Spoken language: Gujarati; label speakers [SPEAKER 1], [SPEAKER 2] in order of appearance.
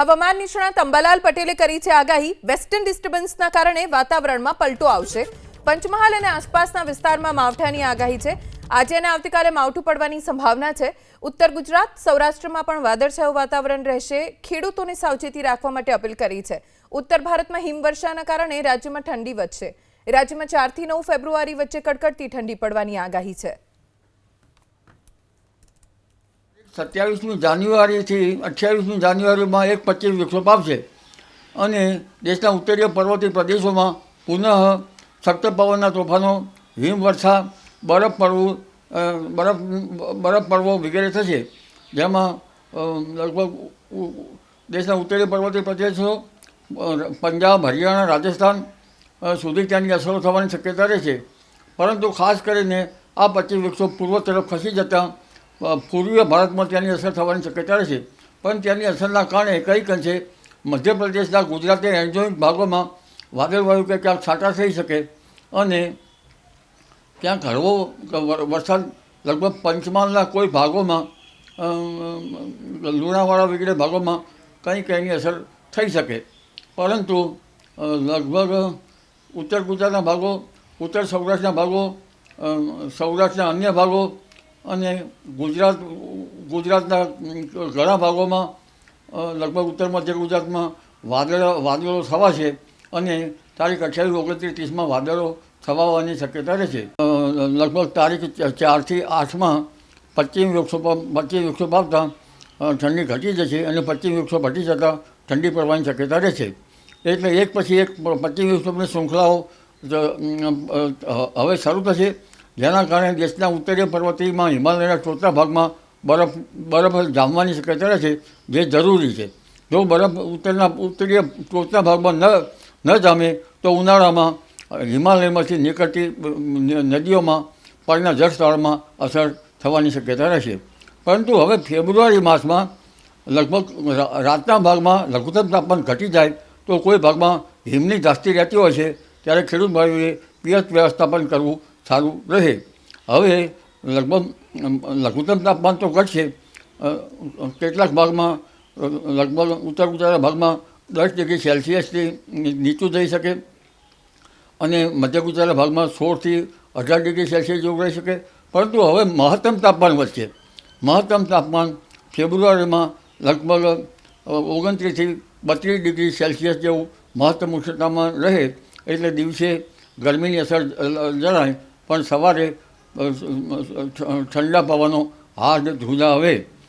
[SPEAKER 1] હવામાન નિષ્ણાત અંબાલાલ પટેલે કરી છે આગાહી. વેસ્ટર્ન ડિસ્ટર્બન્સના કારણે વાતાવરણમાં પલટો આવશે. પંચમહાલ અને આસપાસના વિસ્તારમાં માવઠાની આગાહી છે. આજે અને આવતીકાલે માવઠું પડવાની સંભાવના છે. ઉત્તર ગુજરાત, સૌરાષ્ટ્રમાં પણ વાદળછાયું વાતાવરણ રહેશે. ખેડૂતોને સાવચેતી રાખવા માટે અપીલ કરી છે. ઉત્તર ભારતમાં હિમવર્ષાના કારણે રાજ્યમાં ઠંડી વધશે. રાજ્યમાં ચારથી નવ ફેબ્રુઆરી વચ્ચે કડકડતી ઠંડી પડવાની આગાહી છે.
[SPEAKER 2] સત્યાવીસમી જાન્યુઆરીથી અઠ્યાવીસમી જાન્યુઆરીમાં એક પચીસ વિક્ષોપ આવશે અને દેશના ઉત્તરીય પર્વતીય પ્રદેશોમાં પુનઃ શક્ત પવનના તોફાનો, હિમવર્ષા, બરફ પડવું બરફ બરફ પડવો વગેરે થશે. જેમાં લગભગ દેશના ઉત્તરીય પર્વતીય પ્રદેશો પંજાબ, હરિયાણા, રાજસ્થાન સુધી ત્યાંની અસરો થવાની શક્યતા રહેશે. પરંતુ ખાસ કરીને આ પચીસ વિક્ષોપ પૂર્વ તરફ ખસી જતાં પૂર્વીય ભારતમાં ત્યાંની અસર થવાની શક્યતા રહેશે. પણ ત્યાંની અસરના કારણે કંઈક અંશે મધ્યપ્રદેશના ગુજરાતના એન્જોઈંગ ભાગોમાં વાદળવાયુ કે ક્યાંક છાંટા થઈ શકે અને ક્યાંક હળવો વરસાદ લગભગ પંચમહાલના કોઈ ભાગોમાં લુણાવાળા વગેરે ભાગોમાં કંઈક એની અસર થઈ શકે. પરંતુ લગભગ ઉત્તર ગુજરાતના ભાગો, ઉત્તર સૌરાષ્ટ્રના ભાગો સૌરાષ્ટ્રના અન્ય ભાગો અને ગુજરાત ગુજરાતના ઘણા ભાગોમાં લગભગ ઉત્તર મધ્ય ગુજરાતમાં વાદળ વાદળો થવા છે અને તારીખ અઠ્યાવીસ ઓગણત્રીસ ત્રીસમાં વાદળો થવાની શક્યતા રહેશે લગભગ તારીખ ચારથી આઠમાં પશ્ચિમ વૃક્ષો પશ્ચિમ વૃક્ષો આવતા અ, ઠંડી ઘટી જશે અને પશ્ચિમ વૃક્ષો ઘટી જતાં ઠંડી પડવાની શક્યતા રહેશે એટલે એક પછી એક પશ્ચિમ વૃક્ષોની શૃંખલાઓ હવે શરૂ થશે. જેના કારણે દેશના ઉત્તરીય પર્વતીયમાં હિમાલયના ચોથા ભાગમાં બરફ બરફ જામવાની શક્યતા રહેશે જે જરૂરી છે. જો બરફ ઉત્તરના, ઉત્તરીય ટોચના ભાગમાં ન ન જામે, તો ઉનાળામાં હિમાલયમાંથી નીકળતી નદીઓમાં પાણીના જળસ્થળમાં અસર થવાની શક્યતા રહેશે. પરંતુ હવે ફેબ્રુઆરી માસમાં લગભગ રાતના ભાગમાં લઘુત્તમ તાપમાન ઘટી જાય તો કોઈ ભાગમાં હિમની જાસ્તી રહેતી હોય છે, ત્યારે ખેડૂત ભાઈઓએ પિયત વ્યવસ્થાપન કરવું સારું રહે. હવે લગભગ લઘુત્તમ તાપમાન તો ઘટશે. કેટલાક ભાગમાં લગભગ ઉત્તર ગુજરાતના ભાગમાં દસ ડિગ્રી સેલ્સિયસથી નીચું થઈ શકે અને મધ્ય ગુજરાતના ભાગમાં સોળથી અઢાર ડિગ્રી સેલ્સિયસ જેવું રહી શકે. પરંતુ હવે મહત્તમ તાપમાન વધશે. મહત્તમ તાપમાન ફેબ્રુઆરીમાં લગભગ ઓગણત્રીસથી બત્રીસ ડિગ્રી સેલ્સિયસ જેવું મહત્તમ ઉષ્ણતામાં રહે. એટલે દિવસે ગરમીની અસર જણાય. પણ સવારે ઠંડા પવનો હાડ ધૂળા આવે